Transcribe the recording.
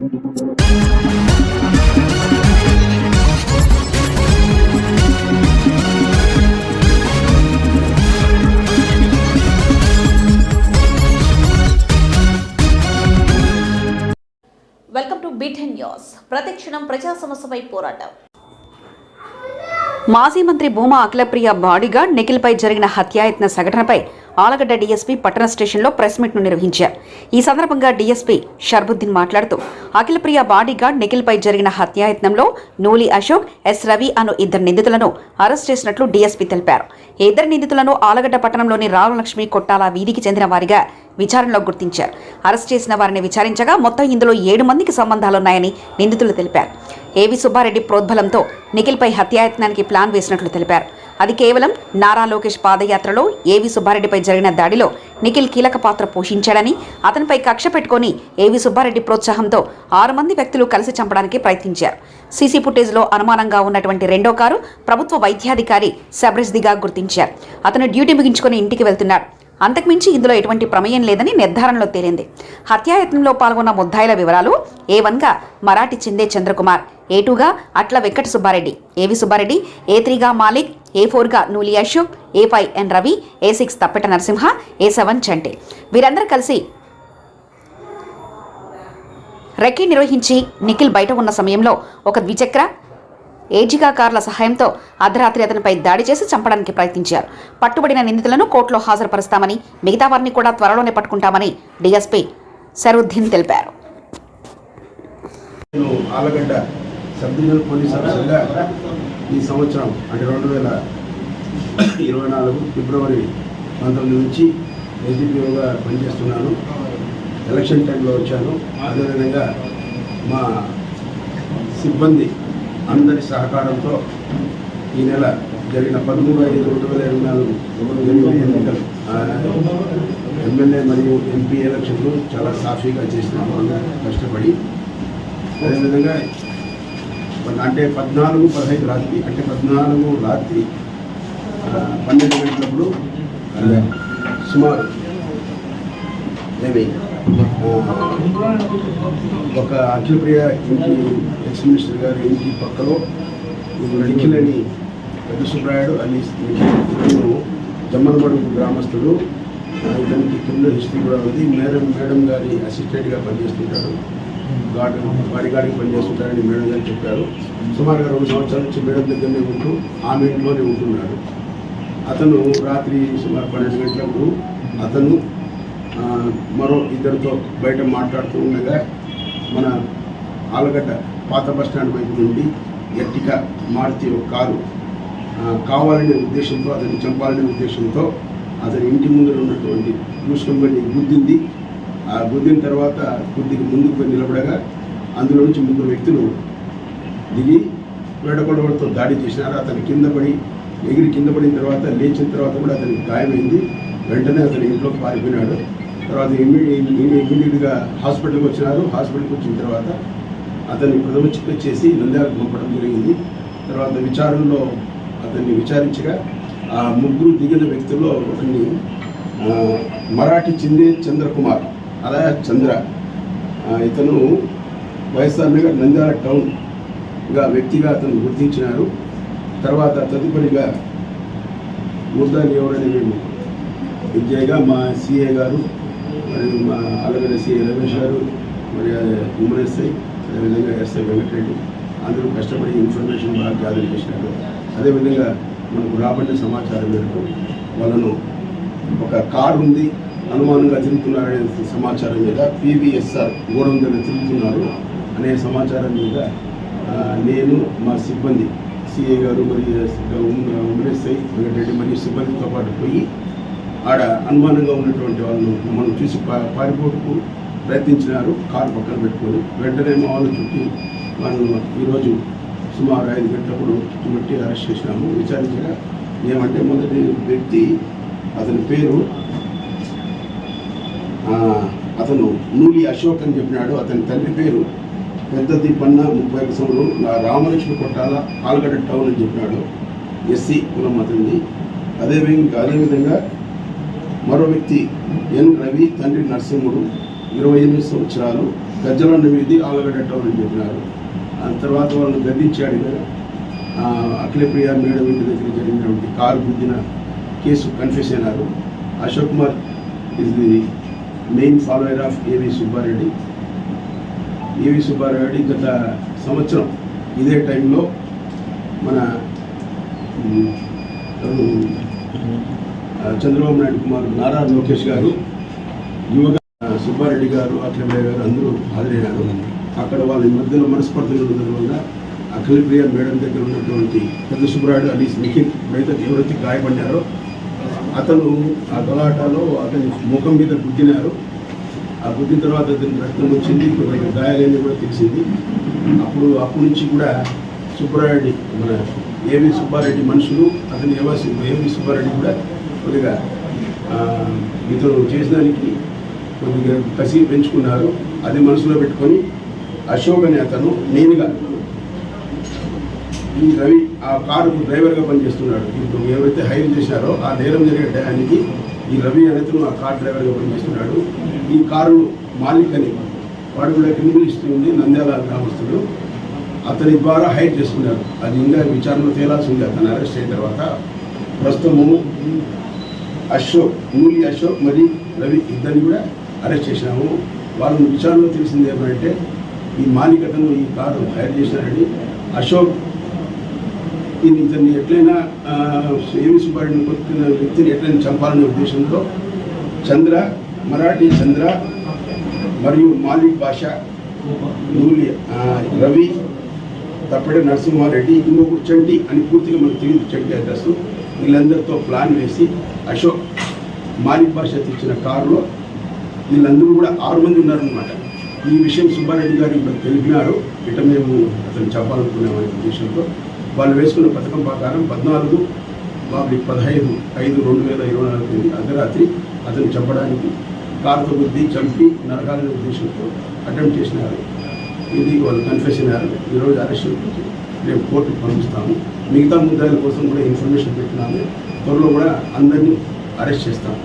Welcome to beaten news ప్రతిక్షణం ప్రజా సమస్యపై పోరాటం. మాజీ మంత్రి భూమా అఖిలప్రియ బాడీగార్డ్ నిఖిల్పై జరిగిన హత్యాయత్న సంఘటనపై ఆలగడ్డ డీఎస్పీ పట్టణ స్టేషన్లో ప్రెస్ మీట్ను నిర్వహించారు. ఈ సందర్భంగా డీఎస్పీ షర్బుద్దీన్ మాట్లాడుతూ అఖిలప్రియ బాడీగార్డ్ నిఖిల్పై జరిగిన హత్యాయత్నంలో నూలి అశోక్ ఎస్ రవి అను ఇద్దరు నిందితులను అరెస్ట్ చేసినట్లు డీఎస్పీ తెలిపారు. ఇద్దరు నిందితులను ఆలగడ్డ పట్టణంలోని రామలక్ష్మి కొట్టాల వీధికి చెందిన వారిగా విచారణలో గుర్తించారు. అరెస్ట్ చేసిన వారిని విచారించగా మొత్తం ఇందులో ఏడు మందికి సంబంధాలున్నాయని నిందితులు తెలిపారు. ఏవి సుబ్బారెడ్డి ప్రోద్బలంతో నిఖిల్పై హత్యాయత్నానికి ప్లాన్ వేసినట్లు తెలిపారు. అది కేవలం నారా లోకేష్ పాదయాత్రలో ఏవి సుబ్బారెడ్డిపై జరిగిన దాడిలో నిఖిల్ కీలక పాత్ర పోషించాడని అతనిపై కక్ష పెట్టుకొని ఏవి సుబ్బారెడ్డి ప్రోత్సాహంతో ఆరు మంది వ్యక్తులు కలిసి చంపడానికి ప్రయత్నించారు. సీసీ ఫుటేజ్లో అనుమానంగా ఉన్నటువంటి రెండో కారు ప్రభుత్వ వైద్యాధికారి సబ్రిజ్దిగా గుర్తించారు. అతను డ్యూటీ ముగించుకొని ఇంటికి వెళ్తున్నాడు. అంతకుమించి ఇందులో ఎటువంటి ప్రమేయం లేదని నిర్ధారణలో తేలింది. హత్యాయత్నంలో పాల్గొన్న ముద్దాయిల వివరాలు ఏ వన్గా మరాఠీ చిందే చంద్రకుమార్ ఏ టూగా అట్ల వెంకట సుబ్బారెడ్డి ఏవి సుబ్బారెడ్డి ఏ త్రీగా Malik A ఫోర్గా Nooli Ashok A five N Ravi A six Tappeta Narasimha A seven చంటే. వీరందరూ కలిసి రెక్కీ నిర్వహించి నిఖిల్ బయట ఉన్న సమయంలో ఒక ద్విచక్ర ఏజిగా కార్ల సహాయంతో అర్ధరాత్రి అతనిపై దాడి చేసి చంపడానికి ప్రయత్నించారు. పట్టుబడిన నిందితులను కోర్టులో హాజరుపరుస్తామని మిగతా వారిని కూడా త్వరలోనే పట్టుకుంటామని డీఎస్పీ సరుద్దీన్ తెలిపారు. ఆలగడ్డ సబ్ పోలీస్ ఆఫీసర్గా ఈ సంవత్సరం అంటే రెండు వేల ఇరవై నాలుగు ఫిబ్రవరి పంతొమ్మిది నుంచి ఎస్డిపిఓగా పనిచేస్తున్నాను. ఎలక్షన్ టైంలో వచ్చాను. అదేవిధంగా మా సిబ్బంది అందరి సహకారంతో ఈ నెల జరిగిన పదమూడు ఐదు రెండు వేల ఇరవై నాలుగు జరిగిన ఎన్నికలు ఎమ్మెల్యే మరియు ఎంపీ ఎలక్షన్లు చాలా సాఫీగా చేసినాము కష్టపడి అదేవిధంగా అంటే పద్నాలుగు పదహైదు రాత్రి అంటే పద్నాలుగు రాత్రి పన్నెండు గంటలప్పుడు సుమారు. ఏమి? ఒక అఖిలప్రియ ఇంటి ఎక్స్ మినిస్టర్ గారి ఇంటి పక్కలో నిఖిల్ అని పెద్ద సుబ్రాయుడు అని జమ్మలమడుగు గ్రామస్తుడు. ఇతనికి క్రిమినల్ హిస్టరీ కూడా ఉంది. మేడం మేడం గారి అసిస్టెంట్గా పనిచేస్తుంటాడు. గార్డు వారి గారికి పనిచేస్తుంటారని మేడం గారు చెప్పారు. సుమారుగా రెండు సంవత్సరాల నుంచి మేడం దగ్గరనే ఉంటూ ఆమె ఇంట్లోనే ఉంటున్నాడు. అతను రాత్రి సుమారు పన్నెండు గంటలకు అతను మరో ఇద్దరితో బయట మాట్లాడుతూ ఉండగా మన ఆలగడ్డ పాత బస్ స్టాండ్ వైపు నుండి ఎట్టిగా మారుతి ఒక కారు కావాలనే ఉద్దేశంతో అతన్ని చంపాలనే ఉద్దేశంతో అతని ఇంటి ముందర ఉన్నటువంటి చూసిన బండి గుద్దింది. ఆ గుద్దిన తర్వాత కొద్దిగా ముందుకు పోయి నిలబడగా అందులో నుంచి ముగ్గురు వ్యక్తులు దిగి వేడకొండవాడితో దాడి చేసినారు. అతను కింద పడి ఎగిరి కింద పడిన తర్వాత లేచిన తర్వాత కూడా అతనికి గాయమైంది. వెంటనే అతను ఇంట్లోకి పారిపోయినాడు. తర్వాత ఇమ్మీడియట్గా హాస్పిటల్కి వచ్చినారు. హాస్పిటల్కి వచ్చిన తర్వాత అతన్ని ప్రథమ చికిత్స చేసి నంద్యాలకు పంపడం జరిగింది. తర్వాత విచారణలో అతన్ని విచారించగా ఆ ముగ్గురు దిగిన వ్యక్తుల్లో ఒకరిని మరాఠీ చిందే చంద్రకుమార్ అలా చంద్ర. ఇతను వైఎస్ఆర్ నగర్ నంద్యాల టౌన్గా వ్యక్తిగా అతను గుర్తించినారు. తర్వాత తదుపరిగా ముద్దాన్ని ఎవరని మేము విద్యగా మా సిఏ గారు మరి మా అలగడ సిఏ రమేష్ గారు మరి ఉమ్మన్ ఎస్ఐ అదేవిధంగా ఎస్ఐ వెంకటరెడ్డి అందరూ కష్టపడి ఇన్ఫర్మేషన్ బాగా గ్యాదర్ చేసినారు. అదేవిధంగా మనకు రాబడిన సమాచారం మేరకు వాళ్ళను ఒక కారు ఉంది. అనుమానంగా తిరుగుతున్నారనే సమాచారం మీద పీవీఎస్ఆర్ గోడం దగ్గర తిరుగుతున్నారు అనే సమాచారం మీద నేను మా సిబ్బంది సిఏ గారు మరియు సై వెంకటరెడ్డి మరియు సిబ్బందితో పాటు పోయి ఆడ అనుమానంగా ఉన్నటువంటి వాళ్ళను మనం చూసి పా- పారిపోటుకు ప్రయత్నించినారు. కారు పక్కన పెట్టుకొని వెంటనే మా వాళ్ళు చుట్టి వాళ్ళను ఈరోజు సుమారు ఐదు గంటలప్పుడు చుట్టుముట్టి అరెస్ట్ చేసినాము. విచారించగా ఏమంటే మొదటి వ్యక్తి అతని పేరు అతను నూలి అశోక్ అని చెప్పినాడు. అతని తండ్రి పేరు పెద్దది పన్న ముప్పై ఐదు సంవత్సరం. నా రామలక్ష్మి కొట్టాల పాల్గడ్డ టౌన్ అని చెప్పినాడు. ఎస్సీ కులం అతనిది. అదేవిధంగా అదేవిధంగా మరో వ్యక్తి ఎన్ రవి తండ్రి నరసింహుడు ఇరవై ఎనిమిది సంవత్సరాలు గజ్జలన్న వీధి ఆలగడ్డ టౌన్ అని చెప్పినారు. ఆ తర్వాత వాళ్ళని గద్దించాడు అఖిలప్రియ మేడం ఇంటి దగ్గర జరిగినటువంటి కారు గుద్దిన కేసు కన్ఫ్యూస్ అయినారు. అశోక్ కుమార్ ఇది మెయిన్ ఫాలోయర్ ఆఫ్ ఏవి సుబ్బారెడ్డి ఏవి సుబ్బారెడ్డి గత సంవత్సరం ఇదే టైంలో మన చంద్రబాబు నాయుడు కుమార్ నారా లోకేష్ గారు యువగా సుబ్బారెడ్డి గారు అఖిలప్రియ గారు అందరూ హాజరైనారు అక్కడ వాళ్ళ మధ్యలో మనస్పర్ధలు ఉండడం వల్ల అఖిలప్రియ మేడం దగ్గర ఉన్నటువంటి పెద్ద సుబ్రాయుడు అలీస్ నిఖిల్ ఎవరైతే ఎవరైతే గాయపడ్డారో అతను ఆ గలాటాలో అతని ముఖం మీద గుద్దినారు. ఆ గుద్దిన తర్వాత అతని రక్తం వచ్చింది కొద్దిగా గాయాలని కూడా తెలిసింది. అప్పుడు అప్పటి నుంచి కూడా సుబ్బారెడ్డి మన ఏవి సుబ్బారెడ్డి మనుషులు అతని ఏవాసి ఏవి సుబ్బారెడ్డి కూడా కొద్దిగా ఇతను చేసినానికి కొద్దిగా కసి పెంచుకున్నారు. అది మనసులో పెట్టుకొని అశోక్ అనే అతను నేనుగా ఈ రవి ఆ కారు డ్రైవర్గా పనిచేస్తున్నాడు. ఇప్పుడు ఎవరైతే హైర్ చేశారో ఆ నేరం జరిగే టయానికి ఈ రవి అనేది ఆ కార్ డ్రైవర్గా పనిచేస్తున్నాడు. ఈ కారు మాలిక్ అని వాడు కూడా క్రిమినల్ హిస్టరీ ఉంది. నంద్యాల గ్రామస్తుడు. అతని ద్వారా హైర్ చేసుకున్నారు అది ఇంకా విచారణ తేలాల్సి ఉంది అతను అరెస్ట్ అయిన తర్వాత ప్రస్తుతము అశోక్ నూలి అశోక్ మరి రవి ఇద్దరిని కూడా అరెస్ట్ చేసినాము వాళ్ళని విచారణలో తెలిసింది ఏమంటే ఈ మాలికతను ఈ కారు హైర్ చేసినారని అశోక్ ఈయన ఇతన్ని ఎట్లయినా ఆ, సుబ్బారెడ్డిని కొట్టిన వ్యక్తిని ఎట్లయినా చంపాలనే ఉద్దేశంతో చంద్ర మరాఠీ చంద్ర మరియు మాలిక్ భాష నూలి రవి తప్పెడ నరసింహారెడ్డి ఇంకొకటి చంటి అని పూర్తిగా మనకు తెలియదు చంటి అడ్రస్ వీళ్ళందరితో ప్లాన్ వేసి అశోక్ మాలిక్ భాష తెచ్చిన కారులో వీళ్ళందరూ కూడా ఆరు మంది ఉన్నారనమాట ఈ విషయం సుబ్బారెడ్డి గారు ఇప్పుడు తెలిపినారు. ఇట మేము అతను చెప్పాలనుకున్నామనే ఉద్దేశంతో వాళ్ళు వేసుకున్న పథకం ప్రకారం పద్నాలుగు వాళ్ళకి పదహైదు ఐదు రెండు వేల ఇరవై నాలుగు తేదీ అర్ధరాత్రి అతను చంపడానికి కారుతో బుద్ధి చంపి నరకాలనే ఉద్దేశంతో అటెంప్ట్ చేసినారు. ఇది వాళ్ళు కన్ఫెషన్ అయినారు. ఈరోజు అరెస్ట్ మేము రేపు కోర్టుకు పంపిస్తాము. మిగతా ముద్దాయిల కోసం కూడా ఇన్ఫర్మేషన్ పెట్టినాము. త్వరలో కూడా అందరినీ అరెస్ట్ చేస్తాము.